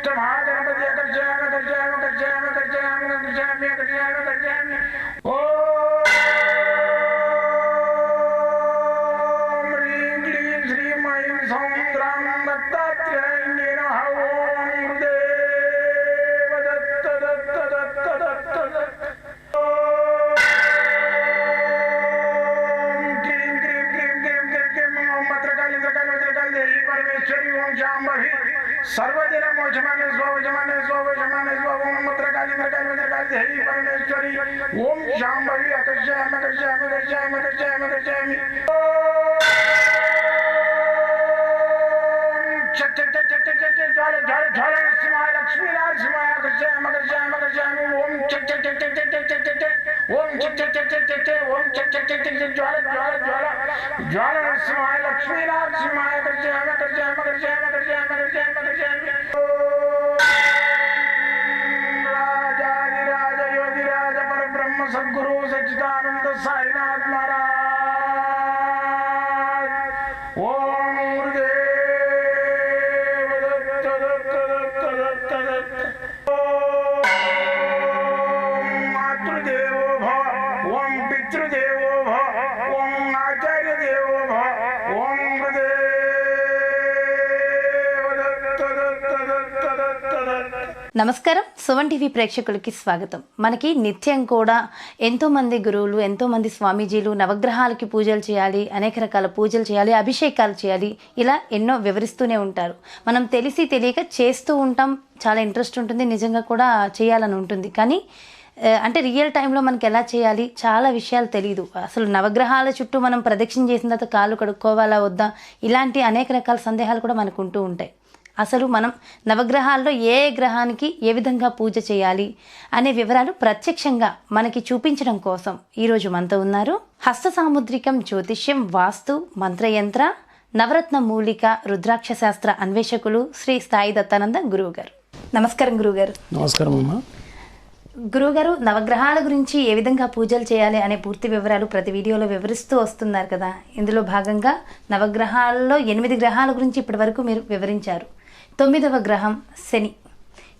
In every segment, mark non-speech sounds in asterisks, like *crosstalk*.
ಇಷ್ಟು ಮಾಡಿ ಕರ್ಜಾಗ ಕರ್ಜಾಗ ಕರ್ಜಾಗ जमाने स्वाव जमाने स्वाव जमाने स्वाव ओम मुद्रकाली मुद्रकाली मुद्रकाली हरि परमेश्वरी ओम शाम्भवी अकर्षयामि अकर्षयामि अकर्षयामि अकर्षयामि अकर्षयामि ज्वाल ज्वाल ज्वाल नरसिंहाय लक्ष्मी नरसिंहाय अकर्षयामि अकर्षयामि अकर्षयामि ओम चक चक चक चक चक चक चक चक ओम चक चक चक चक चक ज्वाल ज्वाल ज्वाल ज्वाल ചെയ്യാൻ ചെയ്യാൻ ചെയ്യാൻ ചെയ്യാൻ నమస్కారం. సువన్ టీవీ ప్రేక్షకులకి స్వాగతం. మనకి నిత్యం కూడా ఎంతోమంది గురువులు ఎంతోమంది స్వామీజీలు నవగ్రహాలకి పూజలు చేయాలి అనేక రకాల పూజలు చేయాలి అభిషేకాలు చేయాలి ఇలా ఎన్నో వివరిస్తూనే ఉంటారు. మనం తెలిసి తెలియక చేస్తూ ఉంటాం. చాలా ఇంట్రెస్ట్ ఉంటుంది నిజంగా కూడా చేయాలని ఉంటుంది. కానీ అంటే రియల్ టైంలో మనకి ఎలా చేయాలి చాలా విషయాలు తెలియదు అసలు నవగ్రహాల చుట్టూ మనం ప్రదక్షిణ చేసిన తర్వాత కాళ్ళు కడుక్కోవాలా వద్దా? ఇలాంటి అనేక రకాల సందేహాలు కూడా మనకు ఉంటూ ఉంటాయి. అసలు మనం నవగ్రహాల్లో ఏ ఏ గ్రహానికి ఏ విధంగా పూజ చేయాలి అనే వివరాలు ప్రత్యక్షంగా మనకి చూపించడం కోసం ఈరోజు మనతో ఉన్నారు. హస్త సాముద్రికం జ్యోతిష్యం వాస్తు మంత్రయంత్ర నవరత్న మూలిక రుద్రాక్ష శాస్త్ర అన్వేషకులు శ్రీ స్థాయి దత్తానంద గురువు గారు నమస్కారం గురువుగారు. నమస్కారం అమ్మా. గురువుగారు నవగ్రహాల గురించి ఏ విధంగా పూజలు చేయాలి అనే పూర్తి వివరాలు ప్రతి వీడియోలో వివరిస్తూ వస్తున్నారు కదా. ఇందులో భాగంగా నవగ్రహాల్లో ఎనిమిది గ్రహాల గురించి ఇప్పటివరకు మీరు వివరించారు. తొమ్మిదవ గ్రహం శని.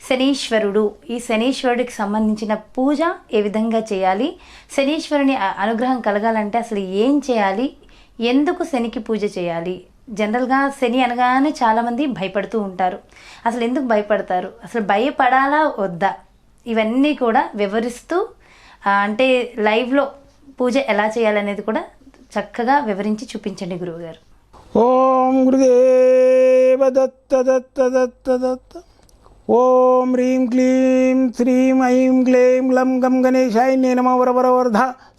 శనీశ్వరుడు. ఈ శనీశ్వరుడికి సంబంధించిన పూజ ఏ విధంగా చేయాలి? శనీశ్వరుని అనుగ్రహం కలగాలంటే అసలు ఏం చేయాలి? ఎందుకు శనికి పూజ చేయాలి? జనరల్గా శని అనగానే చాలామంది భయపడుతూ ఉంటారు. అసలు ఎందుకు భయపడతారు? అసలు భయపడాలా వద్దా? ఇవన్నీ కూడా వివరిస్తూ అంటే లైవ్లో పూజ ఎలా చేయాలనేది కూడా చక్కగా వివరించి చూపించండి గురువుగారు. ओम गुरुदेव दत्त दत्त दत्त दत्त। ओम ह्रीं क्लीं श्रीं ऐं क्लीं लं गं गणेशाय ने नमो, वर वर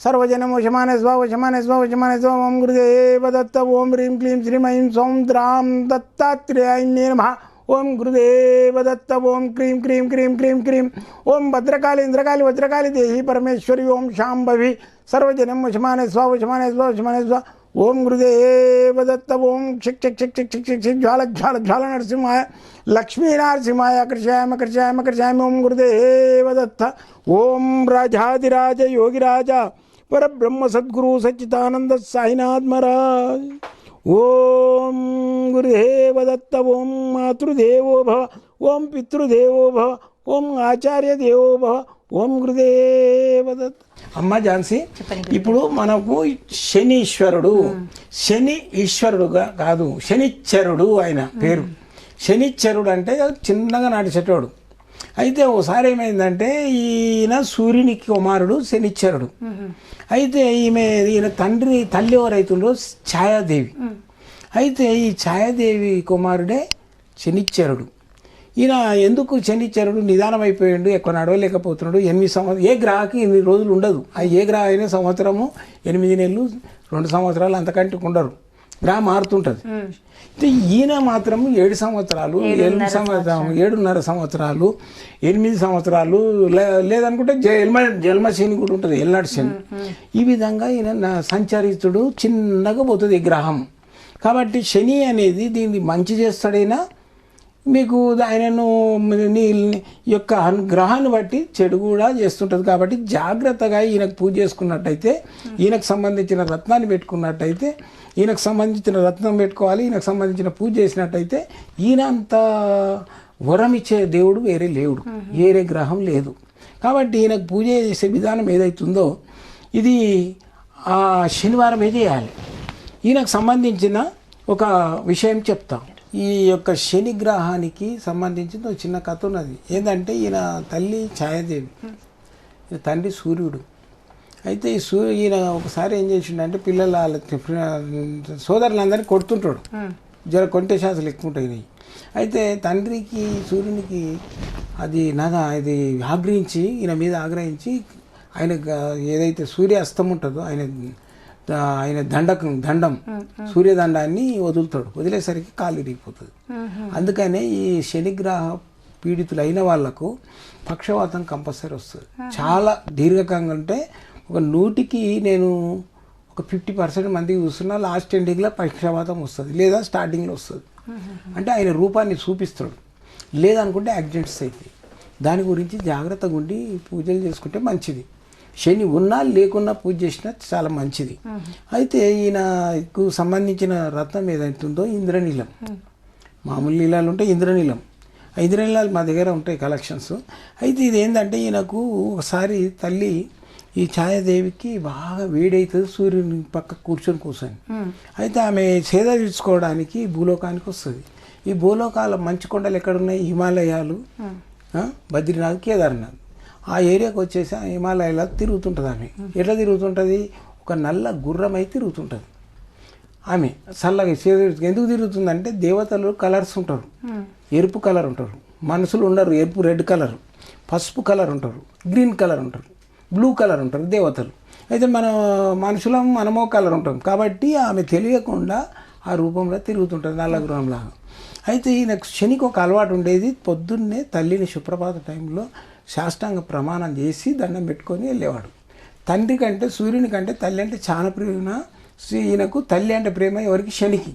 सर्वजनमोशमाने स्वावशमाने स्वावशमाने स्वा ॐ गुरुदेव दत्त ॐ ह्रीं क्लीं श्रीं ऐं सौं द्रां दत्तात्रेयाय ने नमः। ओम गुरुदेव दत्त, ओम क्रीम क्रीम क्रीम क्रीम क्रीम ओम भद्रकाली, इंद्रकाली, वज्रकाली, देही, परमेश्वरी, ओम शांभवी सर्वजनम उषमाने स्वा उषमाने स्वा उषमाने स्वा స్వ వశమాన స్వ వశమాన స్వ ఓం గురుదేవ దత్త ఓం క్షిక్ క్షిక్ క్షిక్ క్షిక్ క్షిక్ క్షిక్ క్షిక్ జ్వాల జ్వాల జ్వాల నరసింహాయ లక్ష్మీ నరసింహాయ కృషాయామ కృషాయామ కృషాయామ ఓం గురుదేవ దత్త ఓం రాజాదిరాజ యోగిరాజ పరబ్రహ్మ సద్గురు సచ్చిదానంద సాయినాథ్ మహారాజ్ ఓం గురుదేవ దత్త ఓం మాతృదేవో భవ ఓం పితృదేవో భవ ఓం ఆచార్య దేవో భవ ఓం దత్త అమ్మ ఝాన్సీ ఇప్పుడు మనకు శనీశ్వరుడు శని ఈశ్వరుడుగా కాదు శనిచ్చరుడు ఆయన పేరు. శనిచ్చరుడు అంటే చిన్నగా నడిచేటోడు. అయితే ఒకసారి ఏమైందంటే ఈయన సూర్యుని కుమారుడు శనిచ్చరుడు. అయితే ఈమె ఈయన తండ్రి తల్లి ఎవరైతుండో ఛాయాదేవి. అయితే ఈ ఛాయాదేవి కుమారుడే శనిచ్చరుడు. ఈయన ఎందుకు శనిచ్చరుడు నిదానం అయిపోయాడు ఎక్కువ నడవలేకపోతున్నాడు. ఎనిమిది సంవత్సరం ఏ గ్రహకి ఎనిమిది రోజులు ఉండదు. ఆ ఏ గ్రహ అయినా సంవత్సరము ఎనిమిది నెలలు రెండు సంవత్సరాలు అంతకంటే ఉండరు. గ్రహం మారుతుంటుంది. అయితే ఈయన మాత్రం ఏడు సంవత్సరాలు ఏడు సంవత్సరం ఏడున్నర సంవత్సరాలు ఎనిమిది సంవత్సరాలు లే- లేదనుకుంటే జన్మ జన్మ శని కూడా ఉంటుంది ఎల్నాడు శని. ఈ విధంగా ఈయన సంచరిస్తుడు చిన్నగా పోతుంది ఈ గ్రహం. కాబట్టి శని అనేది దీన్ని మంచి చేస్తాడైనా మీకు ఆయనను నీ యొక్క గ్రహాన్ని బట్టి చెడు కూడా చేస్తుంటుంది కాబట్టి జాగ్రత్తగా ఈయనకు పూజ చేసుకున్నట్టయితే ఈయనకు సంబంధించిన రత్నాన్ని పెట్టుకున్నట్టయితే ఈయనకు సంబంధించిన రత్నం పెట్టుకోవాలి ఈయనకు సంబంధించిన పూజ చేసినట్టయితే ఈయన అంత వరం ఇచ్చే దేవుడు వేరే లేవుడు వేరే గ్రహం లేదు. కాబట్టి ఈయనకు పూజ చేసే విధానం ఏదైతుందో ఇది ఆ శనివారమే చేయాలి? ఈయనకు సంబంధించిన ఒక విషయం చెప్తాం. ఈ యొక్క శని గ్రహానికి సంబంధించిన ఒక చిన్న కథ ఉన్నది. ఏంటంటే ఈయన తల్లి ఛాయాదేవి. ఈయన తండ్రి సూర్యుడు. అయితే ఈ సూర్యు ఈయన ఒకసారి ఏం చేసిండంటే పిల్లల వాళ్ళ సోదరులందరినీ కొడుతుంటాడు. జర కొంటే శాసలు ఎక్కువ ఉంటాయి అయితే తండ్రికి సూర్యునికి అది నగ ఇది ఆగ్రహించి ఈయన మీద ఆగ్రహించి ఆయన ఏదైతే సూర్యాస్తం ఉంటుందో ఆయన ఆయన దండకం దండం సూర్యదండాన్ని వదులుతాడు. వదిలేసరికి కాలు ఇరిగిపోతుంది. అందుకనే ఈ శనిగ్రహ పీడితులు అయిన వాళ్ళకు పక్షవాతం కంపల్సరీ వస్తుంది. చాలా దీర్ఘకాలంగా ఉంటే ఒక నూటికి నేను ఒక ఫిఫ్టీ పర్సెంట్ మందికి చూస్తున్నా లాస్ట్ ఎండింగ్లో పక్షవాతం వస్తుంది. లేదా స్టార్టింగ్లో వస్తుంది. అంటే ఆయన రూపాన్ని చూపిస్తాడు. లేదనుకుంటే యాక్సిడెంట్స్ అవుతాయి. దాని గురించి జాగ్రత్తగా ఉండి పూజలు చేసుకుంటే మంచిది. శని ఉన్నా లేకున్నా పూజ చేసినా చాలా మంచిది. అయితే ఈయనకు సంబంధించిన రత్నం ఏదైతుందో ఇంద్రనీలం. మామూలు నీళ్ళాలు ఉంటాయి ఇంద్రనీలం. ఇంద్రనీలాలు మా దగ్గర ఉంటాయి కలెక్షన్స్. అయితే ఇది ఏంటంటే ఈయనకు ఒకసారి తల్లి ఈ ఛాయాదేవికి బాగా వేడవుతుంది సూర్యుని పక్క కూర్చొని కూర్చొని. అయితే ఆమె సేద తీర్చుకోవడానికి భూలోకానికి వస్తుంది. ఈ భూలోకాల మంచు కొండలు ఎక్కడున్నాయి? హిమాలయాలు. బద్రీనాథ్ కేదార్నాథ్. ఆ ఏరియాకి వచ్చేసి ఆ హిమాలయాలో తిరుగుతుంటుంది ఆమె ఎట్లా తిరుగుతుంటుంది? ఒక నల్ల గుర్రమై తిరుగుతుంటుంది. ఆమె చల్లగా ఎందుకు తిరుగుతుందంటే దేవతలు కలర్స్ ఉంటారు. ఎరుపు కలర్ ఉంటారు. మనుషులు ఉండరు. ఎరుపు రెడ్ కలర్. పసుపు కలర్ ఉంటారు. గ్రీన్ కలర్ ఉంటారు. బ్లూ కలర్ ఉంటారు దేవతలు. అయితే మన మనుషులం మనమో కలర్ ఉంటాం. కాబట్టి ఆమె తెలియకుండా ఆ రూపంలో తిరుగుతుంటుంది నల్ల గృహంలాగా అయితే ఈయనకు శనికి ఒక అలవాటు ఉండేది. పొద్దున్నే తల్లిని సుప్రభాత టైంలో శాస్త్రాంగ ప్రమాణం చేసి దండం పెట్టుకొని వెళ్ళేవాడు. తండ్రి కంటే సూర్యుని కంటే తల్లి అంటే చాలా ప్రేమ ఈయనకు తల్లి అంటే ప్రేమ ఎవరికి? శనికి.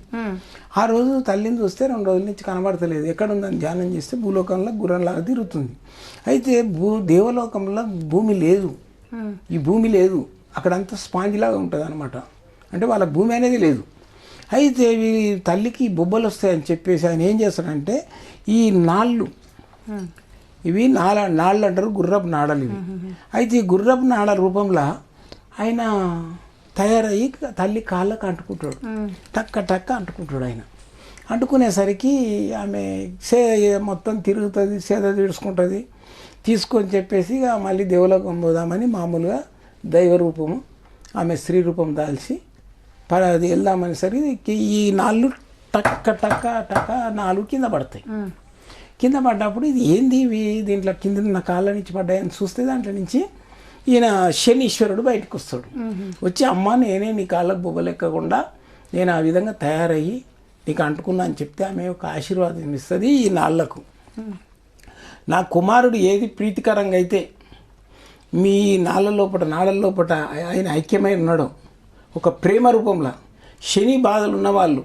ఆ రోజు తల్లిని చూస్తే రెండు రోజుల నుంచి కనబడతలేదు. ఎక్కడ ఉందని ధ్యానం చేస్తే భూలోకంలో గుర్రంలాగా తిరుగుతుంది. అయితే భూ దేవలోకంలో భూమి లేదు. ఈ భూమి లేదు. అక్కడంతా స్పాంజ్ లాగా ఉంటుంది అనమాట అంటే వాళ్ళ భూమి అనేది లేదు. అయితే ఈ తల్లికి బొబ్బలు వస్తాయని చెప్పేసి ఆయన ఏం చేస్తాడంటే ఈ నాళ్ళు ఇవి నాల నాళ్ళు అంటారు గుర్రపు నాడలు ఇవి. అయితే ఈ గుర్రపు నాడ రూపంలో ఆయన తయారయ్యి తల్లి కాళ్ళకు అంటుకుంటాడు. టక్క టక్క అంటుకుంటాడు ఆయన. అంటుకునేసరికి ఆమె సే మొత్తం తిరుగుతుంది సేద తీడుచుకుంటుంది. తీసుకొని చెప్పేసి ఇక మళ్ళీ దేవలోకం పోదామని మామూలుగా దైవ రూపము ఆమె స్త్రీ రూపం దాల్చి అది వెళ్దామని సరికి ఈ నాళ్ళు టక్క టక్క టక్క నాలుగు కింద పడతాయి. కింద పడ్డప్పుడు ఇది ఏంది ఇవి? దీంట్లో కింద నా కాళ్ళ నుంచి పడ్డాయని చూస్తే దాంట్లో నుంచి ఈయన శనీశ్వరుడు బయటకు వస్తాడు. వచ్చి అమ్మ నేనే నీ కాళ్ళకు బొబ్బలెక్కకుండా నేను ఆ విధంగా తయారయ్యి నీకు అంటుకున్నా అని చెప్తే ఆమె ఒక ఆశీర్వాదం ఇస్తుంది ఈ నాళ్ళకు. నా కుమారుడు ఏది ప్రీతికరంగా అయితే మీ నాళ్ళ లోపట నాళ్ళ లోపట ఆయన ఐక్యమై ఉన్నాడు. ఒక ప్రేమ రూపంలో. శని బాధలు ఉన్నవాళ్ళు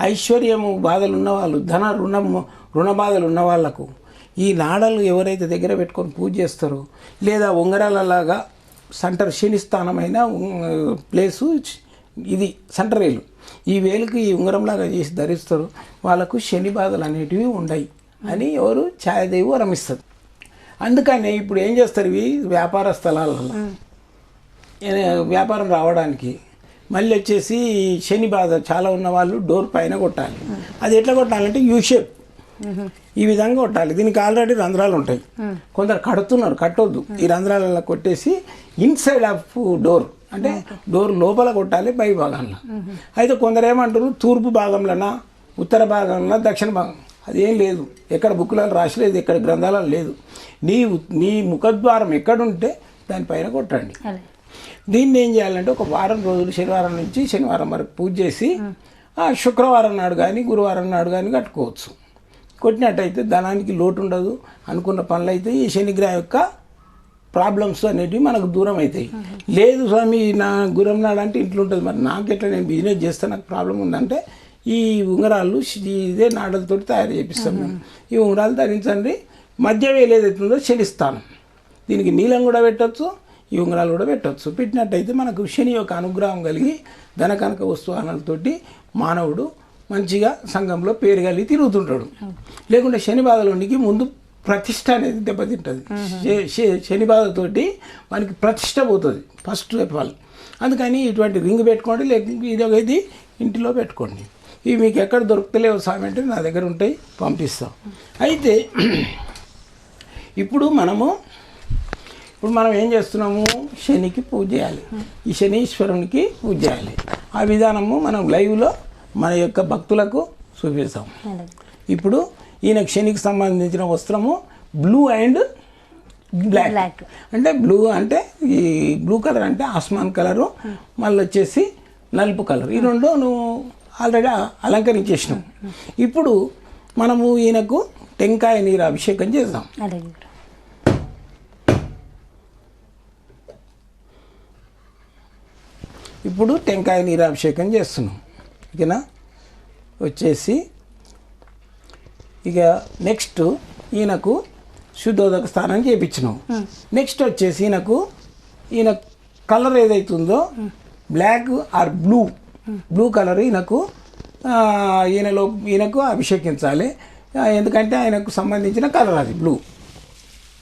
ఐశ్వర్యము బాధలు ఉన్నవాళ్ళు ధన రుణము రుణ బాధలు ఉన్న వాళ్ళకు ఈ నాడలు ఎవరైతే దగ్గర పెట్టుకొని పూజ చేస్తారో లేదా ఉంగరాలలాగా సెంటర్ శని స్థానమైన ఉం- ప్లేసు ఇది సెంటర్ వేలు ఈ వేలుకి ఈ ఉంగరంలాగా చేసి ధరిస్తారు. వాళ్ళకు శని బాధలు అనేటివి ఉండయి అని ఎవరు ఛాయాదేవి వరమిస్తుంది. అందుకని ఇప్పుడు ఏం చేస్తారు ఇవి? వ్యాపార స్థలాలలో వ్యాపారం రావడానికి మళ్ళీ వచ్చేసి శని బాధ చాలా ఉన్న వాళ్ళు డోర్ పైన కొట్టాలి. అది ఎట్లా కొట్టాలంటే యూ షేప్. ఈ విధంగా కొట్టాలి. దీనికి ఆల్రెడీ రంధ్రాలు ఉంటాయి. కొందరు కడుతున్నారు కట్టొద్దు. ఈ రంధ్రాలలో కొట్టేసి ఇన్సైడ్ ఆఫ్ డోర్ అంటే డోర్ లోపల కొట్టాలి పై భాగంలో అయితే కొందరు ఏమంటారు తూర్పు భాగంలోనా ఉత్తర భాగంలో దక్షిణ భాగం? అదేం లేదు. ఎక్కడ బుక్కులలో రాసలేదు ఎక్కడ గ్రంథాలలో లేదు. నీ నీ ముఖద్వారం ఎక్కడుంటే దానిపైన కొట్టండి. దీన్ని ఏం చేయాలంటే ఒక వారం రోజులు శనివారం నుంచి శనివారం వరకు పూజ చేసి శుక్రవారం నాడు కానీ గురువారం నాడు కానీ కట్టుకోవచ్చు. కొట్టినట్టయితే ధనానికి లోటు ఉండదు అనుకున్న పనులు అయితే ఈ శనిగ్రహ యొక్క ప్రాబ్లమ్స్ అనేటివి మనకు దూరం అవుతాయి లేదు స్వామి నా గురం నాడంటే అంటే ఇంట్లో ఉంటుంది. మరి నాకెట్లా నేను బిజినెస్ చేస్తే నాకు ప్రాబ్లం ఉందంటే ఈ ఉంగరాలు ఇదే నాడలతో తయారు చేపిస్తాం మేము. ఈ ఉంగరాలు ధరించండి. మధ్య వేలు ఏదైతుందో శనిస్తాను దీనికి నీలం కూడా పెట్టచ్చు ఈ ఉంగరాలు కూడా పెట్టచ్చు. పెట్టినట్టయితే మనకు శని యొక్క అనుగ్రహం కలిగి ధన కనుక వస్తువానాలతోటి మానవుడు మంచిగా సంఘంలో పేరు కలిగి తిరుగుతుంటాడు లేకుంటే శని బాధలోనికి ముందు ప్రతిష్ట అనేది దెబ్బతింటుంది. శని బాధతోటి వానికి ప్రతిష్ట పోతుంది ఫస్ట్ ఆఫ్ ఆల్. అందుకని ఇటువంటి రింగ్ పెట్టుకోండి లేకుంటే ఇది ఒక ఇది ఇంటిలో పెట్టుకోండి. ఇవి మీకు ఎక్కడ దొరుకుతలేవు స్వామి అంటే నా దగ్గర ఉంటాయి పంపిస్తాం. అయితే *clears throat* ఇప్పుడు మనము ఇప్పుడు మనం ఏం చేస్తున్నాము? శనికి పూజ చేయాలి. ఈ శనీశ్వరునికి పూజ చేయాలి. ఆ విధానము మనం లైవ్లో మన యొక్క భక్తులకు చూపిస్తాం. ఇప్పుడు ఈయనకు శనికి సంబంధించిన వస్త్రము బ్లూ అండ్ బ్లాక్. అంటే బ్లూ అంటే ఈ బ్లూ కలర్ అంటే ఆస్మాన్ కలరు మళ్ళీ వచ్చేసి నలుపు కలర్. ఈ రెండు నువ్వు ఆల్రెడీ అలంకరించేసినావు. ఇప్పుడు మనము ఈయనకు టెంకాయ నీరు అభిషేకం చేద్దాం. ఇప్పుడు టెంకాయ నీరు అభిషేకం చేస్తున్నాం. ఓకేనా? వచ్చేసి ఇక నెక్స్ట్ ఈయనకు శుద్ధోదక స్నానం చేయించినాం నెక్స్ట్ వచ్చేసి ఈయనకు ఈయన కలర్ ఏదైతుందో black or blue blue colour ఈయనకు ఈయనలో ఈయనకు అభిషేకించాలి. ఎందుకంటే ఆయనకు సంబంధించిన కలర్ అది బ్లూ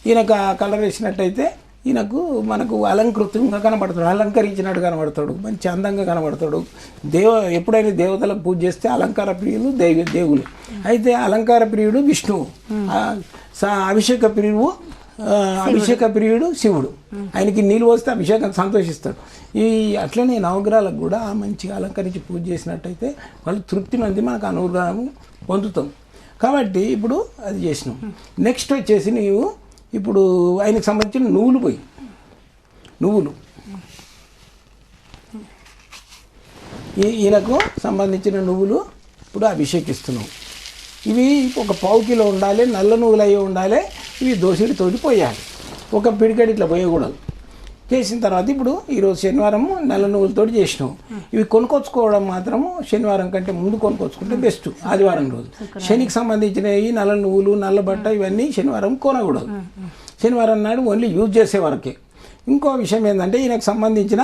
ఈయనకు ఆ కలర్ వేసినట్టయితే ఈయనకు మనకు అలంకృతంగా కనబడతాడు అలంకరించినట్టు కనబడతాడు మంచి అందంగా కనబడతాడు. దేవ ఎప్పుడైనా దేవతలకు పూజ చేస్తే అలంకార ప్రియులు దైవ దేవులు. అయితే అలంకార ప్రియుడు విష్ణువు. స- అభిషేక ప్రియుడు అభిషేక ప్రియుడు శివుడు. ఆయనకి నీళ్ళు పోస్తే అభిషేకం సంతోషిస్తాడు. ఈ అట్లనే నవగ్రహాలకు కూడా మంచిగా అలంకరించి పూజ చేసినట్టయితే వాళ్ళు తృప్తి నొంది మనకు అనుగ్రహం పొందుతాం. కాబట్టి ఇప్పుడు అది చేసినాం. నెక్స్ట్ వచ్చేసి నీవు ఇప్పుడు ఆయనకు సంబంధించిన నువ్వులు పోయి. నువ్వులు. ఈ- ఈయనకు సంబంధించిన నువ్వులు ఇప్పుడు అభిషేకిస్తున్నావు ఇవి ఒక పావు కిలో ఉండాలి నల్ల నువ్వులు అయ్యి ఉండాలి ఇవి దోసిడితోటి పోయాలి. ఒక పిడికడి ఇట్లా పోయకూడదు. చేసిన తర్వాత ఇప్పుడు ఈరోజు శనివారం నల్ల నువ్వులతోటి చేసినాం. ఇవి కొనుక్కొచ్చుకోవడం మాత్రము శనివారం కంటే ముందు కొనుక్కొచ్చుకుంటే బెస్ట్ ఆదివారం రోజు. శనికి సంబంధించిన ఈ నల్ల నువ్వులు నల్ల బట్ట ఇవన్నీ శనివారం కొనకూడదు. శనివారం నాడు ఓన్లీ యూజ్ చేసే వరకే. ఇంకో విషయం ఏంటంటే ఈయనకు సంబంధించిన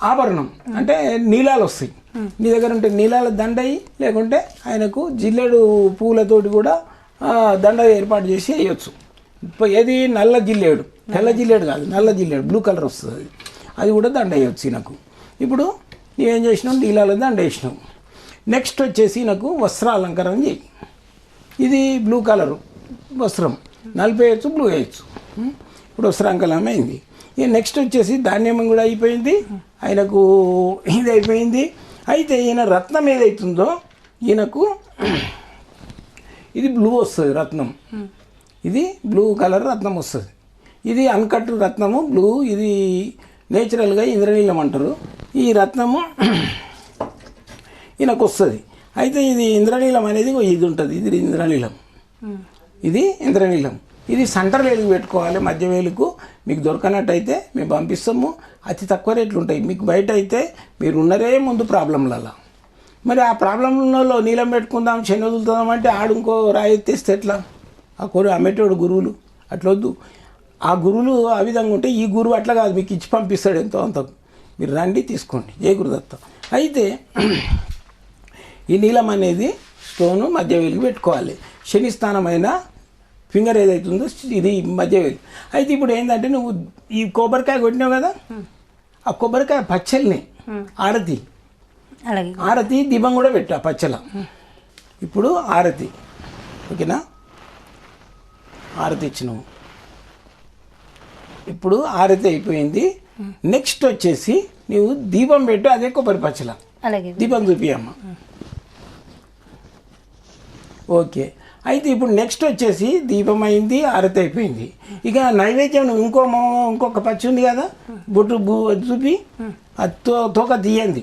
ఆభరణం అంటే నీలాలు వస్తాయి. నీ దగ్గర ఉంటే నీలాల దండ అయ్యి లేకుంటే ఆయనకు జిల్లెడు పూలతోటి కూడా దండ ఏర్పాటు చేసి వేయచ్చు. ఏది? నల్ల జిల్లేడు. తెల్ల జిల్లేడు కాదు నల్ల జిల్లేడు. బ్లూ కలర్ వస్తుంది. అది అది కూడా దండ వేయచ్చు నాకు ఇప్పుడు ఏం చేసినావు? నీళ్ళలో దండ వేసినావు నెక్స్ట్ వచ్చేసి నాకు వస్త్రాలంకరణ చేయి. ఇది బ్లూ కలరు వస్త్రం. నలుపు వేయచ్చు బ్లూ వేయచ్చు. ఇప్పుడు వస్త్రాంకలం అయింది. ఇక నెక్స్ట్ వచ్చేసి ధాన్యం కూడా అయిపోయింది. ఆయనకు ఇది అయిపోయింది. అయితే ఈయన రత్నం ఏదైతుందో ఈయనకు ఇది బ్లూ వస్తుంది రత్నం. ఇది బ్లూ కలర్ రత్నం వస్తుంది. ఇది అన్కట్ రత్నము బ్లూ ఇది నేచురల్గా ఇంద్రనీలం అంటారు. ఈ రత్నము ఈయనకు వస్తుంది. అయితే ఇది ఇంద్రనీలం అనేది ఇది ఉంటుంది. ఇది ఇంద్రనీలం. ఇది ఇంద్రనీలం. ఇది సెంటర్ వేలుకు పెట్టుకోవాలి? మధ్య వేలుకు మీకు దొరకనట్టయితే మేము పంపిస్తాము. అతి తక్కువ రేట్లు ఉంటాయి. మీకు బయట అయితే మీరు ఉన్నరే ముందు ప్రాబ్లంలలో. మరి ఆ ప్రాబ్లంలో నీలం పెట్టుకుందాం శని వదులుతుందాం అంటే ఆడు ఇంకో రాయి తెస్తే ఎట్లా? ఆ కొడు అమ్మేటోడు గురువులు. అట్లా వద్దు ఆ గురువులు ఆ విధంగా ఉంటే ఈ గురువు అట్లా కాదు మీకు ఇచ్చి పంపిస్తాడు ఎంతో అంత. మీరు రండి తీసుకోండి. ఏ గురుదత్త. అయితే *clears throat* ఈ నీలం అనేది స్టోను మధ్య వేలికి పెట్టుకోవాలి. శని స్థానమైన ఫింగర్ ఏదైతుందో ఇది మధ్య వేలు. అయితే ఇప్పుడు ఏంటంటే నువ్వు ఈ కొబ్బరికాయ కొట్టినావు కదా? ఆ కొబ్బరికాయ పచ్చల్ని ఆరతి. ఆరతి దీపం కూడా పెట్టు ఆ పచ్చల. ఇప్పుడు ఆరతి. ఓకేనా? ఆరతి ఇచ్చినావు. ఇప్పుడు ఆరతి అయిపోయింది. నెక్స్ట్ వచ్చేసి నీవు దీపం పెట్టు అదే కొబ్బరి పచ్చల. అలాగే. దీపం చూపియమ్మ. ఓకే. అయితే ఇప్పుడు నెక్స్ట్ వచ్చేసి దీపం అయింది ఆరతి అయిపోయింది. ఇక నైవేద్యం ఇంకో ఇంకొక పచ్చి ఉంది కదా బొట్టు చూపి. తోక తీయండి.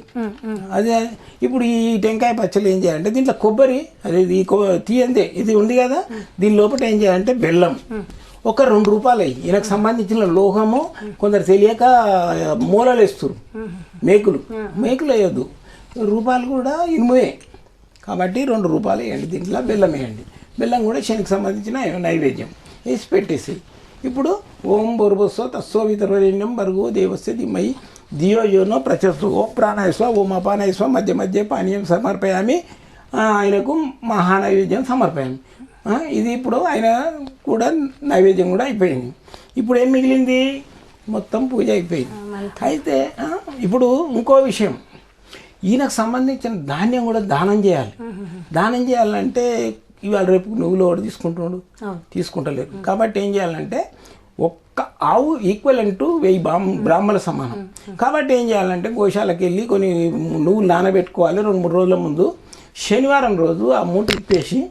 అదే ఇప్పుడు ఈ టెంకాయ పచ్చళ్ళు ఏం చేయాలంటే దీంట్లో కొబ్బరి అదే కొ- తీయండి. ఇది ఉంది కదా దీని లోపల ఏం చేయాలంటే బెల్లం. ఒక రెండు రూపాయలు అయ్యి ఈయనకు సంబంధించిన లోహము కొందరు తెలియక మూలలు వేస్తారు మేకులు. మేకులు వేయొద్దు. రూపాయలు కూడా ఇనుమువే కాబట్టి రెండు రూపాయలు వేయండి దీంట్లో బెల్లం వేయండి. బెల్లం కూడా శనికి సంబంధించిన నైవేద్యం. వేసి పెట్టేసి ఇప్పుడు ఓం బొరుబస్సో తస్సో వితరవరేణ్యం బరుగు దేవస్య దిమ్మయి దియో యోనో ప్రచస్తు ఓ ప్రాణాయస్వ ఓం అపానాయస్వ మధ్య మధ్య పానీయం సమర్పయామి ఆయనకు మహానైవేద్యం సమర్పయామి ఇది ఇప్పుడు ఆయన కూడా నైవేద్యం కూడా అయిపోయింది ఇప్పుడు ఏం మిగిలింది మొత్తం పూజ అయిపోయింది అయితే ఇప్పుడు ఇంకో విషయం ఈయనకు సంబంధించిన ధాన్యం కూడా దానం చేయాలి దానం చేయాలంటే ఇవాళ రేపు నువ్వులు ఒకటి తీసుకుంటున్నాడు. తీసుకుంటలేరు కాబట్టి ఏం చేయాలంటే ఆవు ఈక్వల్ టు వెయ్యి బ్రాహ్మ బ్రాహ్మణ సమానం. కాబట్టి ఏం చేయాలంటే గోశాలకు వెళ్ళి కొన్ని నువ్వులు నానబెట్టుకోవాలి రెండు మూడు రోజుల ముందు. శనివారం రోజు ఆ మూట ఇప్పేసి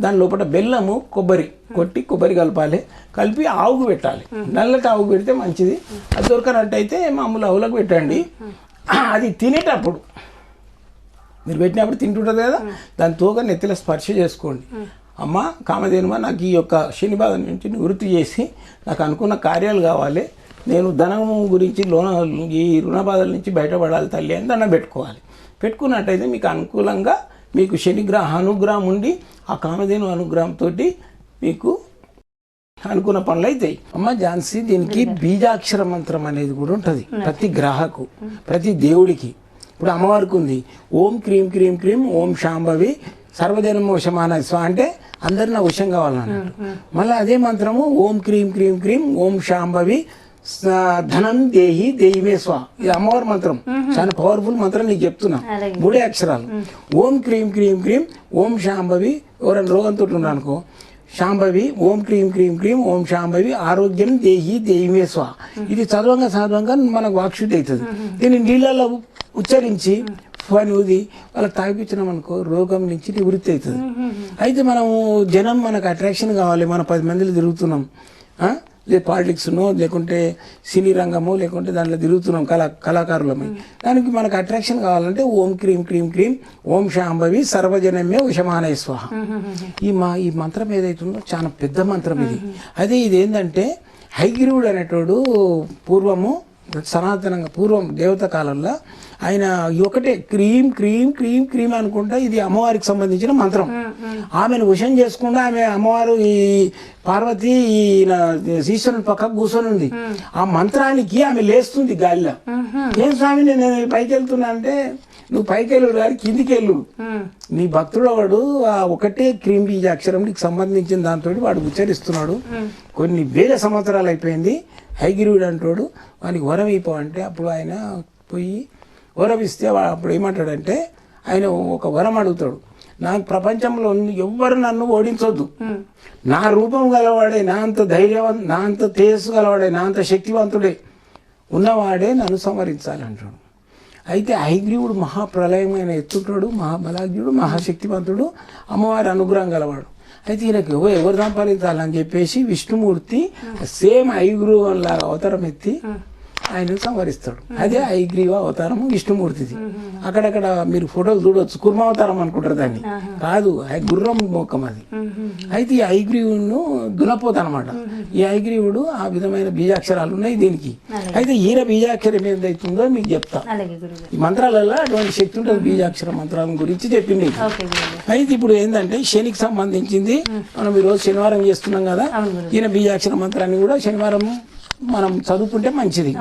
దాని లోపల బెల్లము కొబ్బరి కొట్టి కొబ్బరి కలపాలి. కలిపి ఆవుకు పెట్టాలి. నల్లటి ఆవుకు పెడితే మంచిది. అది దొరకనట్టయితే మామూలు ఆవులకు పెట్టండి. *clears throat* అది తినేటప్పుడు. మీరు పెట్టినప్పుడు తింటుంటుంది కదా? దాని తోక నెత్తిలో స్పర్శ చేసుకోండి. అమ్మ కామధేనుమ నాకు ఈ యొక్క శని బాధ నుంచి నివృత్తి చేసి నాకు అనుకున్న కార్యాలు కావాలి. నేను ధనము గురించి లోన ఈ రుణ బాధల నుంచి బయటపడాలి తల్లి అని దండం పెట్టుకోవాలి. పెట్టుకున్నట్టయితే మీకు అనుకూలంగా మీకు శనిగ్రహ అనుగ్రహం ఉండి ఆ కామధేను అనుగ్రహంతో మీకు అనుకున్న పనులు అవుతాయి అమ్మ ఝాన్సీ దీనికి బీజాక్షర మంత్రం అనేది కూడా ఉంటుంది. ప్రతి గ్రహకు ప్రతి దేవుడికి. ఇప్పుడు అమ్మవారికి ఉంది. ఓం క్రీం క్రీం క్రీం ఓం శాంభవి సర్వజనం వశమాన స్వ అంటే అందరు నా వశం కావాలన్నట్టు మళ్ళీ అదే మంత్రము ఓం క్రీం క్రీం క్రీం ఓం శాంభవి ధనం దేహి దేహిమే స్వ. ఇది అమ్మవారి మంత్రం. చాలా పవర్ఫుల్ మంత్రం నీకు చెప్తున్నా. మూడే అక్షరాలు. ఓం క్రీం క్రీం క్రీం ఓం శాంభవి ఎవరైనా రోగంతో ఉన్నారు అనుకో శాంభవి ఓం క్రీం క్రీం క్రీం ఓం శాంభవి ఆరోగ్యం దేహి దేహిమే స్వ. ఇది చదవంగా చదవంగా మనకు వాక్శుద్ధి అవుతుంది. దీన్ని నీళ్ళలో ఉచ్చరించి పని ఊది వాళ్ళకి తాగిపించినాం అనుకో రోగం నుంచి నివృత్తి అవుతుంది. అయితే మనము జనం మనకు అట్రాక్షన్ కావాలి మన పది మందిలో తిరుగుతున్నాం. లేదు పాలిటిక్స్నో లేకుంటే సినీ రంగమో లేకుంటే దాంట్లో తిరుగుతున్నాం కళా కళాకారులమై. దానికి మనకు అట్రాక్షన్ కావాలంటే ఓం క్రీం క్రీం క్రీం ఓం శాంభవి సర్వజనమే ఉషమానయ స్వాహ. ఈ మా ఈ మంత్రం ఏదైతుందో చాలా పెద్ద మంత్రం ఇది. అదే ఇది ఏంటంటే హైగ్రీవుడు అనేటోడు పూర్వము సనాతనంగా పూర్వం దేవత కాలంలో ఆయన ఒకటే క్రీమ్ క్రీమ్ క్రీమ్ క్రీమ్ అనుకుంటా ఇది అమ్మవారికి సంబంధించిన మంత్రం. ఆమెను వశం చేసుకుంటా ఆమె అమ్మవారు ఈ పార్వతి ఈయన శీశ్వరుని పక్కకు కూర్చొని ఉంది. ఆ మంత్రానికి ఆమె లేస్తుంది గాలిలో. ఏం స్వామి నేను పైకి వెళ్తున్నా అంటే నువ్వు పైకి వెళ్ళు కానీ కిందికి వెళ్ళు. నీ భక్తుడు వాడు ఆ ఒకటే క్రీమ్ బీజ అక్షరం నీకు సంబంధించిన దాంతో వాడు ఉచ్చరిస్తున్నాడు. కొన్ని వేల సంవత్సరాలు అయిపోయింది. హైగిరివుడు అంటాడు వానికి వరం అంటే అప్పుడు ఆయన పోయి వరం ఇస్తే అప్పుడు ఏమంటాడంటే ఆయన ఒక వరం అడుగుతాడు. నాకు ప్రపంచంలో ఎవ్వరు నన్ను ఓడించొద్దు. నా రూపం గలవాడే నా అంత ధైర్యవం నా అంత తేజస్సు గలవాడే నా అంత శక్తివంతుడే ఉన్నవాడే నన్ను సంవరించాలంటాడు అయితే ఐగ్రీవుడు మహాప్రలయమైన ఎత్తుంటాడు మహాబలాగ్యుడు మహాశక్తివంతుడు అమ్మవారి అనుగ్రహం గలవాడు. అయితే ఈయనకి ఎవరు ఎవరు సంపాదించాలని చెప్పేసి విష్ణుమూర్తి సేమ్ ఐగ్రీవం లాగా అవతారం ఎత్తి ఆయన సంవరిస్తాడు అదే ఐగ్రీవ అవతారము విష్ణుమూర్తిది. అక్కడక్కడ మీరు ఫోటోలు చూడొచ్చు. కుర్మావతారం అనుకుంటారు దాన్ని. కాదు గుర్రం మోకం అది. అయితే ఈ ఐగ్రీవును దునపోత అనమాట ఈ ఐగ్రీవుడు ఆ విధమైన బీజాక్షరాలు ఉన్నాయి దీనికి. అయితే ఈయన బీజాక్షరం ఏదైతుందో మీకు చెప్తా. ఈ మంత్రాలలో అటువంటి శక్తి ఉంటుంది బీజాక్షర మంత్రాల గురించి చెప్పింది. అయితే ఇప్పుడు ఏంటంటే శనికి సంబంధించింది. మనం ఈరోజు శనివారం చేస్తున్నాం కదా. ఈయన బీజాక్షర మంత్రాన్ని కూడా శనివారం మనం చదువుకుంటే మంచిది.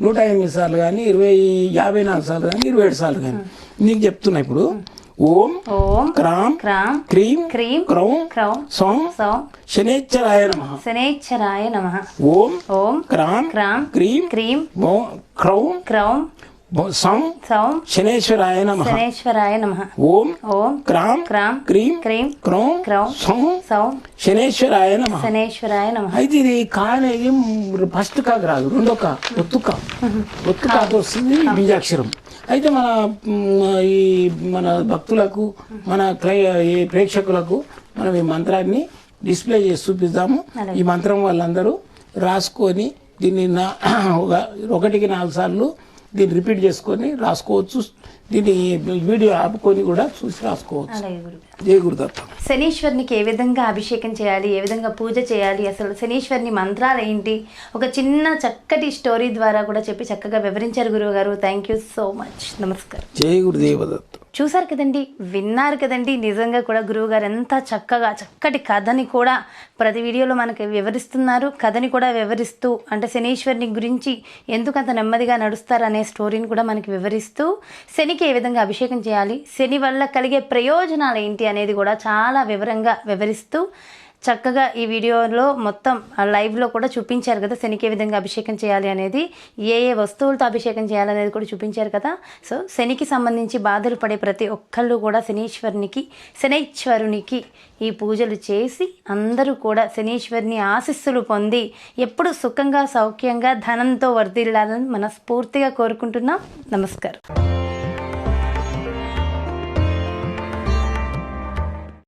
నూట ఎనిమిది సార్లు కానీ ఇరవై యాభై నాలుగు సార్లు కానీ ఇరవై ఏడు సార్లు కానీ నీకు చెప్తున్నా ఇప్పుడు. ఓం ఓం క్రాం క్రాం క్రీం క్రీం క్రౌం క్రౌం సౌం సౌం శనేశ్వరాయ నమ. శనేశ్వరాయ నమ. ఓం ఓం క్రాం క్రాం క్రీం క్రీం మో- క్రౌం క్రౌం శనేశ్వరాయ నమ. శనేశ్వరాయ నమ. ఓం ఓం క్రాం క్రాం క్రీం క్రీం క్రౌం క్రౌం సౌం సౌం శనేశ్వరాయ నమ. శనేశ్వరాయ నమ. అయితే ఇది కా అనేది ఫస్ట్ కాకు రాదు రెండో కా ఒత్తు కా. ఒత్తు కాతో వస్తుంది బీజాక్షరం. అయితే మన ఈ మన భక్తులకు మన ఈ ప్రేక్షకులకు మనం ఈ మంత్రాన్ని డిస్ప్లే చేసి చూపిస్తాము ఈ మంత్రం వాళ్ళందరూ రాసుకొని దీన్ని నా ఒక- ఒకటికి నాలుగు సార్లు దీన్ని రిపీట్ చేసుకొని రాసుకోవచ్చు. దీన్ని వీడియో ఆపుకొని కూడా చూసి రాసుకోవచ్చు. జయ గురుదత్త. శనీశ్వరునికి ఏ విధంగా అభిషేకం చేయాలి ఏ విధంగా పూజ చేయాలి? అసలు శనీశ్వరుని మంత్రాలు ఏంటి? ఒక చిన్న చక్కటి స్టోరీ ద్వారా కూడా చెప్పి చక్కగా వివరించారు గురువు గారు థ్యాంక్ యూ సో మచ్ నమస్కారం. జయ గురుదేవదత్త. చూసారు కదండి? విన్నారు కదండి? నిజంగా కూడా గురువు గారు ఎంత చక్కగా చక్కటి కథని కూడా ప్రతి వీడియోలో మనకి వివరిస్తున్నారు. కథని కూడా వివరిస్తూ అంటే శనీశ్వరుని గురించి ఎందుకు అంత నెమ్మదిగా నడుస్తారు అనే స్టోరీని కూడా మనకి వివరిస్తూ శనికి ఏ విధంగా అభిషేకం చేయాలి. శని వల్ల కలిగే ప్రయోజనాలు ఏంటి అనేది కూడా చాలా వివరంగా వివరిస్తూ చక్కగా ఈ వీడియోలో మొత్తం ఆ లైవ్లో కూడా చూపించారు కదా శనికి ఏ విధంగా అభిషేకం చేయాలి అనేది ఏ ఏ వస్తువులతో అభిషేకం చేయాలనేది కూడా చూపించారు కదా. సో శనికి సంబంధించి బాధలు పడే ప్రతి ఒక్కళ్ళు కూడా శనీశ్వరునికి శనైశ్వరునికి ఈ పూజలు చేసి అందరూ కూడా శనీశ్వరుని ఆశీస్సులు పొంది ఎప్పుడు సుఖంగా సౌఖ్యంగా ధనంతో వర్ధిల్లాలని మనస్ఫూర్తిగా కోరుకుంటున్నాం. నమస్కారం.